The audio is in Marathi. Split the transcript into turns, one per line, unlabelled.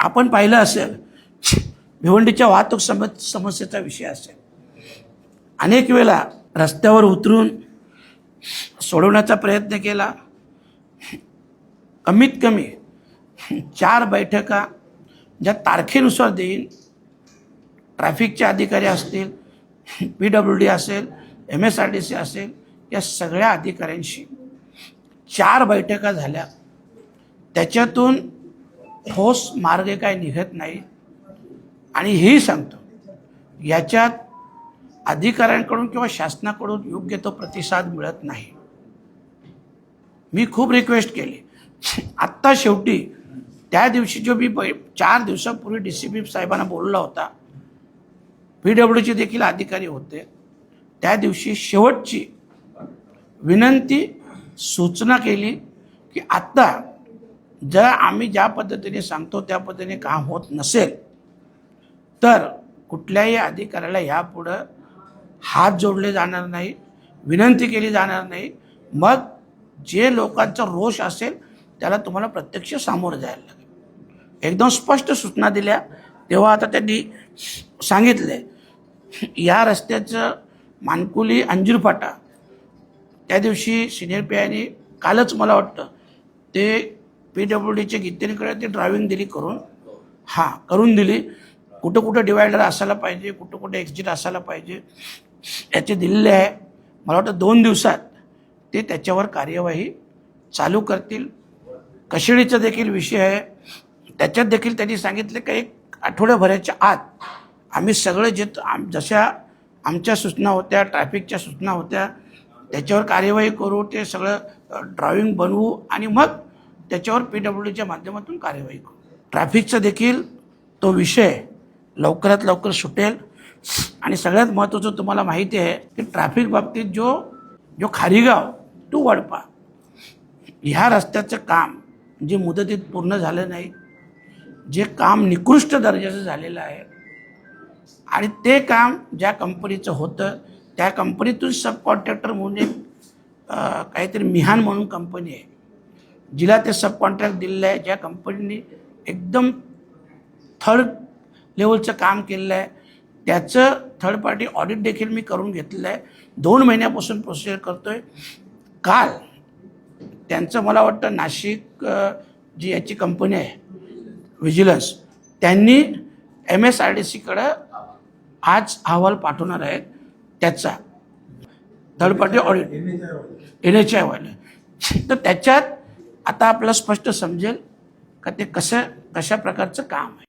आपण पाहिलं असेल भिवंडीच्या वाहतूक सम समस्येचा विषय असेल. अनेक वेळा रस्त्यावर उतरून सोडवण्याचा प्रयत्न केला. कमीत कमी चार बैठका ज्या तारखेनुसार देईन ट्रॅफिकचे अधिकारी असतील पी डब्ल्यू डी असेल M S R D C असेल या सगळ्या अधिकाऱ्यांशी चार बैठका झाल्या. त्याच्यातून ठोस मार्ग काय निघत नाही. आणि हेही सांगतो याच्यात अधिकाऱ्यांकडून किंवा शासनाकडून योग्य तो प्रतिसाद मिळत नाही. मी खूप रिक्वेस्ट केली. आत्ता शेवटी त्या दिवशी जो मी चार दिवसापूर्वी डी सी पी साहेबांना बोलला होता पी डब्ल्यूचे देखील अधिकारी होते. त्या दिवशी शेवटची विनंती सूचना केली की आत्ता जर आम्ही ज्या पद्धतीने सांगतो त्या पद्धतीने काम होत नसेल तर कुठल्याही अधिकाऱ्याला ह्यापुढं हात जोडले जाणार नाही विनंती केली जाणार नाही. मग जे लोकांचा रोष असेल त्याला तुम्हाला प्रत्यक्ष सामोरं जायला लागेल. एकदम स्पष्ट सूचना दिल्या. तेव्हा आता त्यांनी सांगितलं या रस्त्याचं मानकुली अंजीर फाटा त्या दिवशी सिनियर पी आयने कालच मला वाटतं ते पी डब्ल्यू डीचे कित्येकडे ते ड्रायव्हिंग दिली करून. हां करून दिली. कुठं कुठं डिवायडर असायला पाहिजे कुठं कुठं एक्झिट असायला पाहिजे याचे दिलेले आहे. मला वाटतं दोन दिवसात ते त्याच्यावर कार्यवाही चालू करतील. कशिडीचा देखील विषय आहे. त्याच्यात देखील त्यांनी सांगितले की एक आठवड्याभराच्या आत आम्ही सगळं जे आम जशा आमच्या सूचना होत्या ट्रॅफिकच्या सूचना होत्या त्याच्यावर कार्यवाही करू ते सगळं ड्रॉइंग बनवू आणि मग त्याच्यावर पी डब्ल्यू डीच्या माध्यमातून कार्यवाही करू. ट्रॅफिकचा देखील तो विषय लवकरात लवकर सुटेल. आणि सगळ्यात महत्त्वाचं तुम्हाला माहिती आहे की ट्रॅफिक बाबतीत जो जो खारीगाव टू वडपा. ह्या रस्त्याचं काम जे मुदतीत पूर्ण झालं नाही जे काम निकृष्ट दर्जाचं झालेलं आहे आणि ते काम ज्या कंपनीचं होतं त्या कंपनीतून सब कॉन्ट्रॅक्टर म्हणून एक काहीतरी मिहान म्हणून कंपनी आहे. जिला ते सब कॉन्ट्रॅक्ट दिलेलं आहे. ज्या कंपनीने एकदम थर्ड लेवलचं काम केलेलं आहे. त्याचं थर्ड पार्टी ऑडिट देखील मी करून घेतलेलं आहे. दोन महिन्यापासून प्रोसिजर करतो आहे काल त्यांचं मला वाटतं नाशिक जी याची कंपनी आहे व्हिजिलन्स त्यांनी एम एस आर डी सीकडं आज अहवाल पाठवणार आहेत. त्याचा third party audit N H आयवाले तर त्याच्यात आता आपल्याला स्पष्ट समजेल का ते कसं कशा प्रकारचं काम आहे?